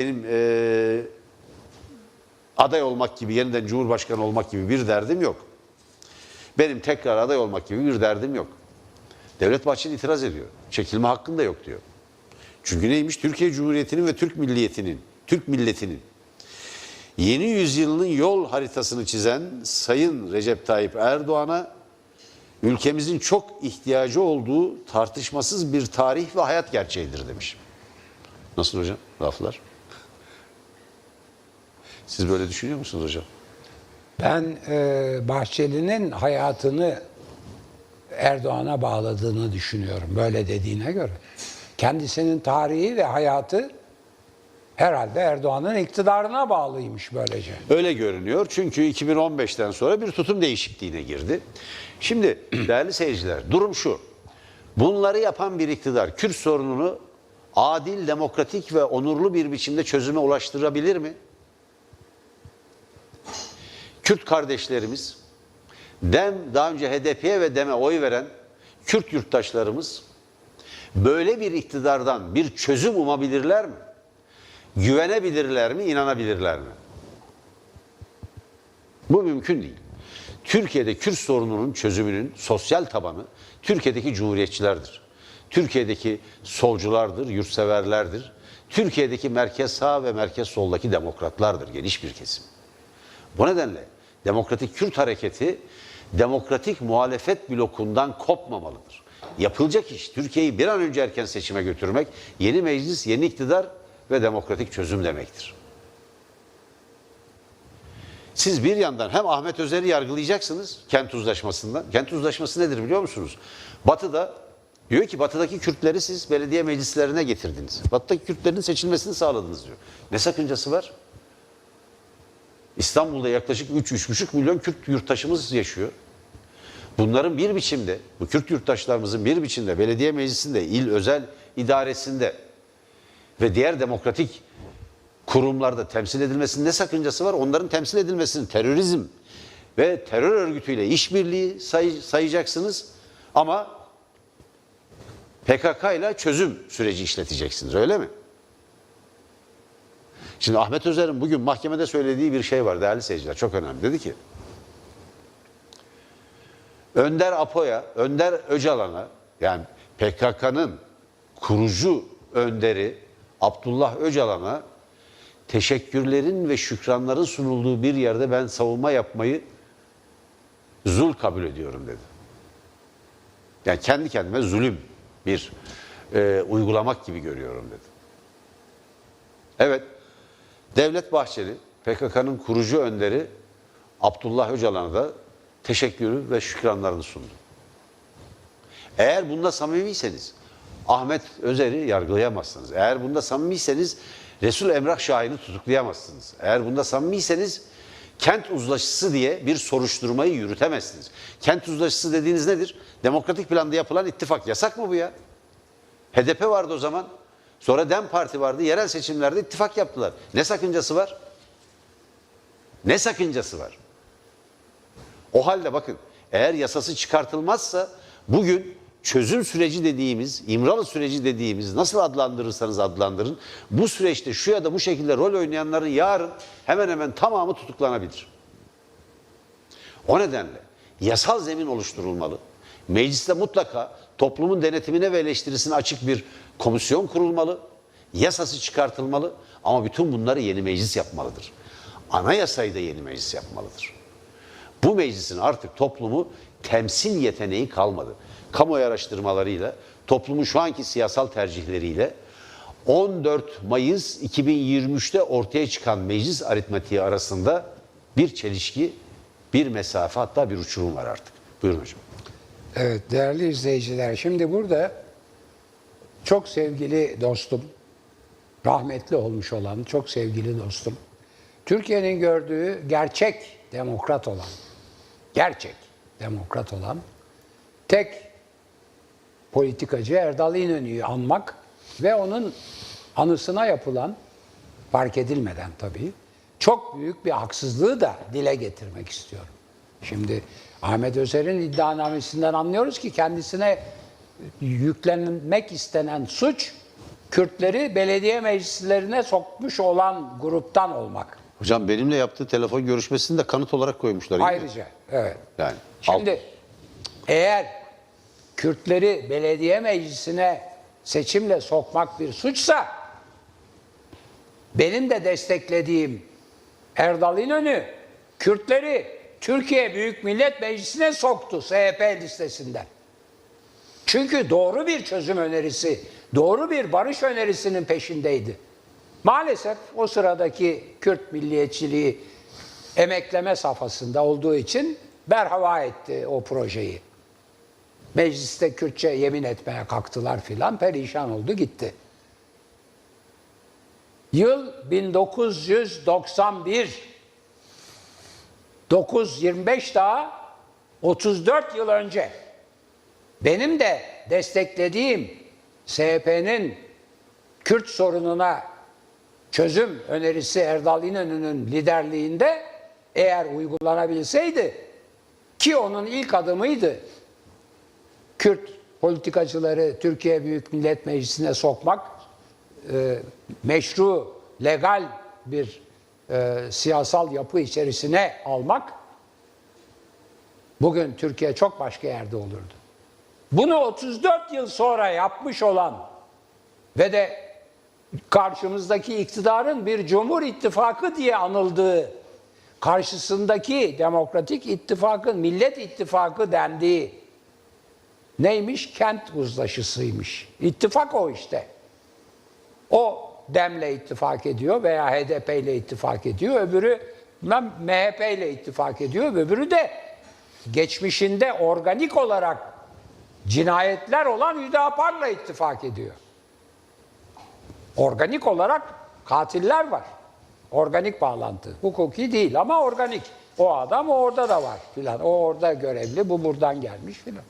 benim eee, aday olmak gibi, yeniden Cumhurbaşkanı olmak gibi bir derdim yok. Benim tekrar aday olmak gibi bir derdim yok. Devlet Bahçeli itiraz ediyor. Çekilme hakkım da yok diyor. Çünkü neymiş? Türkiye Cumhuriyeti'nin ve Türk milliyetinin, Türk milletinin yeni yüzyılın yol haritasını çizen Sayın Recep Tayyip Erdoğan'a ülkemizin çok ihtiyacı olduğu tartışmasız bir tarih ve hayat gerçeğidir demiş. Nasıl hocam? Laflar. Siz böyle düşünüyor musunuz hocam? Ben e, Bahçeli'nin hayatını Erdoğan'a bağladığını düşünüyorum böyle dediğine göre. Kendisinin tarihi ve hayatı herhalde Erdoğan'ın iktidarına bağlıymış böylece. Öyle görünüyor çünkü 2015'ten sonra bir tutum değişikliğine girdi. Şimdi değerli seyirciler durum şu. Bunları yapan bir iktidar Kürt sorununu adil, demokratik ve onurlu bir biçimde çözüme ulaştırabilir mi? Kürt kardeşlerimiz, DEM daha önce HDP'ye ve DEM'e oy veren Kürt yurttaşlarımız böyle bir iktidardan bir çözüm umabilirler mi? Güvenebilirler mi, inanabilirler mi? Bu mümkün değil. Türkiye'de Kürt sorununun çözümünün sosyal tabanı Türkiye'deki cumhuriyetçilerdir. Türkiye'deki solculardır, yurtseverlerdir. Türkiye'deki merkez sağ ve merkez soldaki demokratlardır geniş bir kesim. Bu nedenle Demokratik Kürt Hareketi demokratik muhalefet blokundan kopmamalıdır. Yapılacak iş Türkiye'yi bir an önce erken seçime götürmek, yeni meclis, yeni iktidar ve demokratik çözüm demektir. Siz bir yandan hem Ahmet Özer'i yargılayacaksınız kent uzlaşmasından. Kent uzlaşması nedir biliyor musunuz? Batı'da diyor ki Batı'daki Kürtleri siz belediye meclislerine getirdiniz. Batı'daki Kürtlerin seçilmesini sağladınız diyor. Ne sakıncası var? İstanbul'da yaklaşık 3-3,5 milyon Kürt yurttaşımız yaşıyor. Bunların bir biçimde, bu Kürt yurttaşlarımızın bir biçimde belediye meclisinde, il özel idaresinde ve diğer demokratik kurumlarda temsil edilmesinin ne sakıncası var? Onların temsil edilmesinin terörizm ve terör örgütüyle işbirliği say, sayacaksınız ama PKK ile çözüm süreci işleteceksiniz öyle mi? Şimdi Ahmet Özer'in bugün mahkemede söylediği bir şey var değerli seyirciler çok önemli. Dedi ki Önder Apo'ya, Önder Öcalan'a yani PKK'nın kurucu önderi Abdullah Öcalan'a teşekkürlerin ve şükranların sunulduğu bir yerde ben savunma yapmayı zul kabul ediyorum dedi. Yani kendi kendime zulüm bir e, uygulamak gibi görüyorum dedi. Evet, Devlet Bahçeli PKK'nın kurucu önderi Abdullah Öcalan'a da teşekkürü ve şükranlarını sundu. Eğer bunda samimiyseniz Ahmet Özer'i yargılayamazsınız. Eğer bunda samimiyseniz Resul Emrah Şahin'i tutuklayamazsınız. Eğer bunda samimiyseniz kent uzlaşısı diye bir soruşturmayı yürütemezsiniz. Kent uzlaşısı dediğiniz nedir? Demokratik planda yapılan ittifak. Yasak mı bu ya? HDP vardı o zaman. Sonra DEM Parti vardı. Yerel seçimlerde ittifak yaptılar. Ne sakıncası var? Ne sakıncası var? O halde bakın eğer yasası çıkartılmazsa bugün çözüm süreci dediğimiz, İmralı süreci dediğimiz nasıl adlandırırsanız adlandırın bu süreçte şu ya da bu şekilde rol oynayanların yarın hemen hemen tamamı tutuklanabilir. O nedenle yasal zemin oluşturulmalı. Mecliste mutlaka toplumun denetimine ve eleştirisine açık bir komisyon kurulmalı. Yasası çıkartılmalı ama bütün bunları yeni meclis yapmalıdır. Anayasayı da yeni meclis yapmalıdır. Bu meclisin artık toplumu temsil yeteneği kalmadı. Kamuoyu araştırmalarıyla, toplumun şu anki siyasal tercihleriyle 14 Mayıs 2023'te ortaya çıkan meclis aritmatiği arasında bir çelişki, bir mesafe hatta bir uçurum var artık. Buyurun hocam. Evet değerli izleyiciler şimdi burada çok sevgili dostum, rahmetli olmuş olan çok sevgili dostum, Türkiye'nin gördüğü gerçek demokrat olan, gerçek demokrat olan tek politikacı Erdal İnönü'yü anmak ve onun anısına yapılan, fark edilmeden tabii, çok büyük bir haksızlığı da dile getirmek istiyorum. Şimdi Ahmet Özer'in iddianamesinden anlıyoruz ki kendisine yüklenmek istenen suç Kürtleri belediye meclislerine sokmuş olan gruptan olmak. Hocam benimle yaptığı telefon görüşmesini de kanıt olarak koymuşlar. Ayrıca evet. Yani Şimdi eğer Kürtleri belediye meclisine seçimle sokmak bir suçsa benim de desteklediğim Erdal İnönü Kürtleri Türkiye Büyük Millet Meclisi'ne soktu SHP listesinden. Çünkü doğru bir çözüm önerisi, doğru bir barış önerisinin peşindeydi. Maalesef o sıradaki Kürt milliyetçiliği emekleme safhasında olduğu için berhava etti o projeyi. Mecliste Kürtçe yemin etmeye kalktılar filan perişan oldu gitti. Yıl 1991. 925 daha 34 yıl önce benim de desteklediğim SHP'nin Kürt sorununa çözüm önerisi Erdal İnönü'nün liderliğinde eğer uygulanabilseydi ki onun ilk adımıydı Kürt politikacıları Türkiye Büyük Millet Meclisi'ne sokmak e, meşru, legal bir e, siyasal yapı içerisine almak bugün Türkiye çok başka yerde olurdu. Bunu 34 yıl sonra yapmış olan ve de karşımızdaki iktidarın bir cumhur ittifakı diye anıldığı, karşısındaki demokratik ittifakın millet ittifakı dendiği neymiş? Kent uzlaşısıymış. İttifak o işte. O Dem'le ittifak ediyor veya HDP ile ittifak ediyor. Öbürü MHP ile ittifak ediyor. Öbürü de geçmişinde organik olarak cinayetler olan Hüdapar'la ittifak ediyor. Organik olarak katiller var. Organik bağlantı. Hukuki değil ama organik. O adam orada da var filan. O orada görevli, bu buradan gelmiş filan.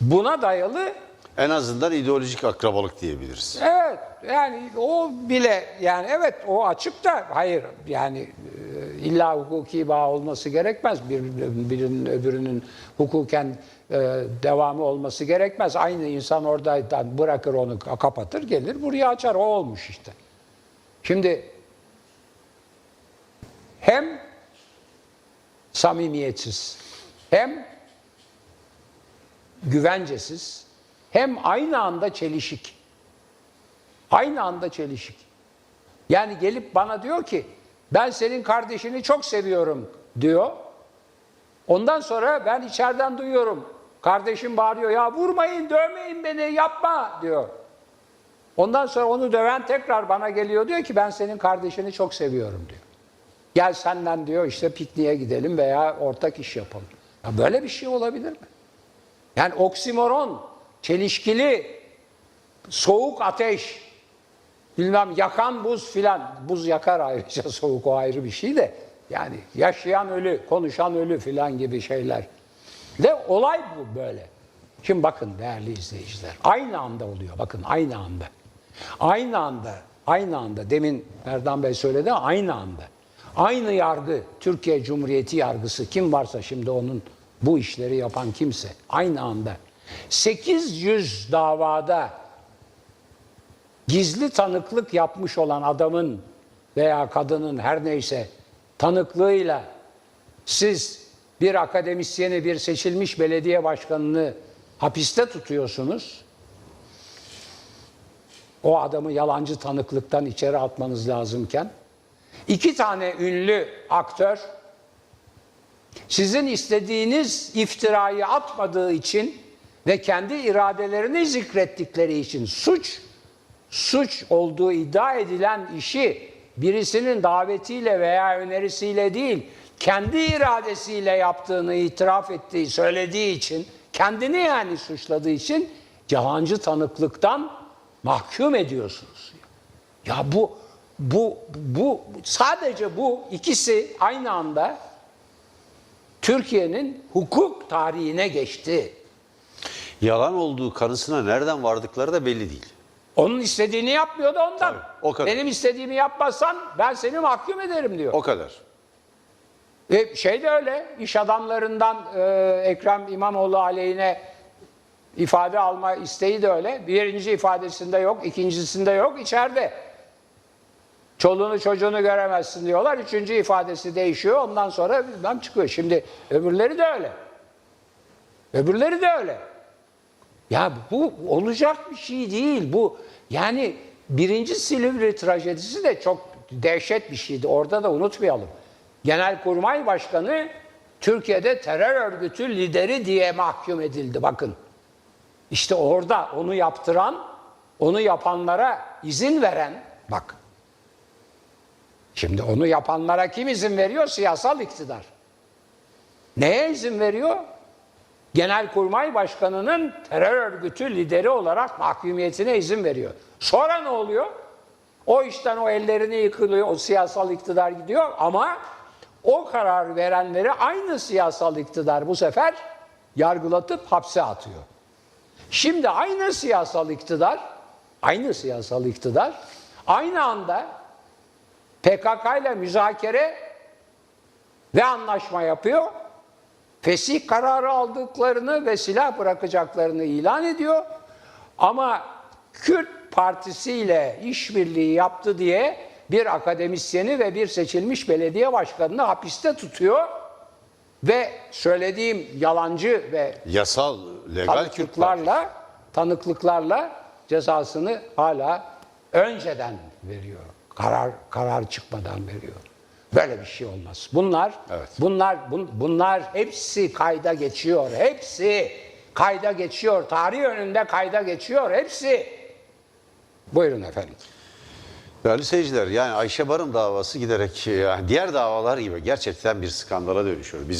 Buna dayalı En azından ideolojik akrabalık diyebiliriz. Evet yani o bile yani evet o açık da hayır yani e, illa hukuki bağ olması gerekmez. Bir, birinin öbürünün hukuken devamı olması gerekmez. Aynı insan oradan bırakır onu kapatır gelir buraya açar o olmuş işte. Şimdi hem samimiyetsiz hem güvencesiz hem aynı anda çelişik. Aynı anda çelişik. Yani gelip bana diyor ki ben senin kardeşini çok seviyorum diyor. Ondan sonra ben içeriden duyuyorum. Kardeşim bağırıyor ya vurmayın dövmeyin beni yapma diyor. Ondan sonra onu döven tekrar bana geliyor diyor ki ben senin kardeşini çok seviyorum diyor. Gel senden diyor işte pikniğe gidelim veya ortak iş yapalım. Ya böyle bir şey olabilir mi? Yani oksimoron, çelişkili, soğuk ateş, bilmem yakan buz filan. Buz yakar ayrıca soğuk o ayrı bir şey de. Yani yaşayan ölü, konuşan ölü filan gibi şeyler. Ve olay bu böyle. Şimdi bakın değerli izleyiciler. Aynı anda oluyor. Bakın aynı anda. Aynı anda, aynı anda. Demin Erdan Bey söyledi ama aynı anda. Aynı yargı, Türkiye Cumhuriyeti yargısı kim varsa şimdi onun bu işleri yapan kimse aynı anda 800 davada gizli tanıklık yapmış olan adamın veya kadının her neyse tanıklığıyla siz bir akademisyeni, bir seçilmiş belediye başkanını hapiste tutuyorsunuz. O adamı yalancı tanıklıktan içeri atmanız lazımken iki tane ünlü aktör sizin istediğiniz iftirayı atmadığı için ve kendi iradelerini zikrettikleri için suç suç olduğu iddia edilen işi birisinin davetiyle veya önerisiyle değil kendi iradesiyle yaptığını itiraf ettiği söylediği için kendini yani suçladığı için yalancı tanıklıktan mahkum ediyorsunuz. Ya bu bu bu sadece bu ikisi aynı anda Türkiye'nin hukuk tarihine geçti. Yalan olduğu kanısına nereden vardıkları da belli değil. Onun istediğini yapmıyordu ondan. Tabii, o kadar. Benim istediğimi yapmazsan ben seni mahkum ederim diyor. O kadar. E, şey de öyle, iş adamlarından e, Ekrem İmamoğlu aleyhine ifade alma isteği de öyle. Birinci ifadesinde yok, ikincisinde yok, içeride. Çoluğunu çocuğunu göremezsin diyorlar. Üçüncü ifadesi değişiyor. Ondan sonra bilmem çıkıyor. Şimdi öbürleri de öyle. Öbürleri de öyle. Ya bu olacak bir şey değil. Bu yani birinci Silivri trajedisi de çok dehşet bir şeydi. Orada da unutmayalım. Genelkurmay Başkanı Türkiye'de terör örgütü lideri diye mahkum edildi. Bakın. İşte orada onu yaptıran, onu yapanlara izin veren, bak. Şimdi onu yapanlara kim izin veriyor? Siyasal iktidar. Neye izin veriyor? Genelkurmay Başkanı'nın terör örgütü lideri olarak mahkumiyetine izin veriyor. Sonra ne oluyor? O işten o ellerini yıkılıyor, o siyasal iktidar gidiyor ama o karar verenleri aynı siyasal iktidar bu sefer yargılatıp hapse atıyor. Şimdi aynı siyasal iktidar, aynı siyasal iktidar aynı anda PKK ile müzakere ve anlaşma yapıyor. Fesih kararı aldıklarını ve silah bırakacaklarını ilan ediyor. Ama Kürt Partisi ile işbirliği yaptı diye bir akademisyeni ve bir seçilmiş belediye başkanını hapiste tutuyor. Ve söylediğim yalancı ve Yasal, legal tanıklıklarla, tanıklıklarla cezasını hala önceden veriyor. Karar karar çıkmadan veriyor. Böyle bir şey olmaz. Bunlar Evet. bunlar bun- bunlar hepsi kayda geçiyor. Hepsi kayda geçiyor. Tarih önünde kayda geçiyor. Hepsi. Buyurun efendim. Değerli seyirciler yani Ayşe Barın davası giderek yani diğer davalar gibi gerçekten bir skandala dönüşüyor. Bizim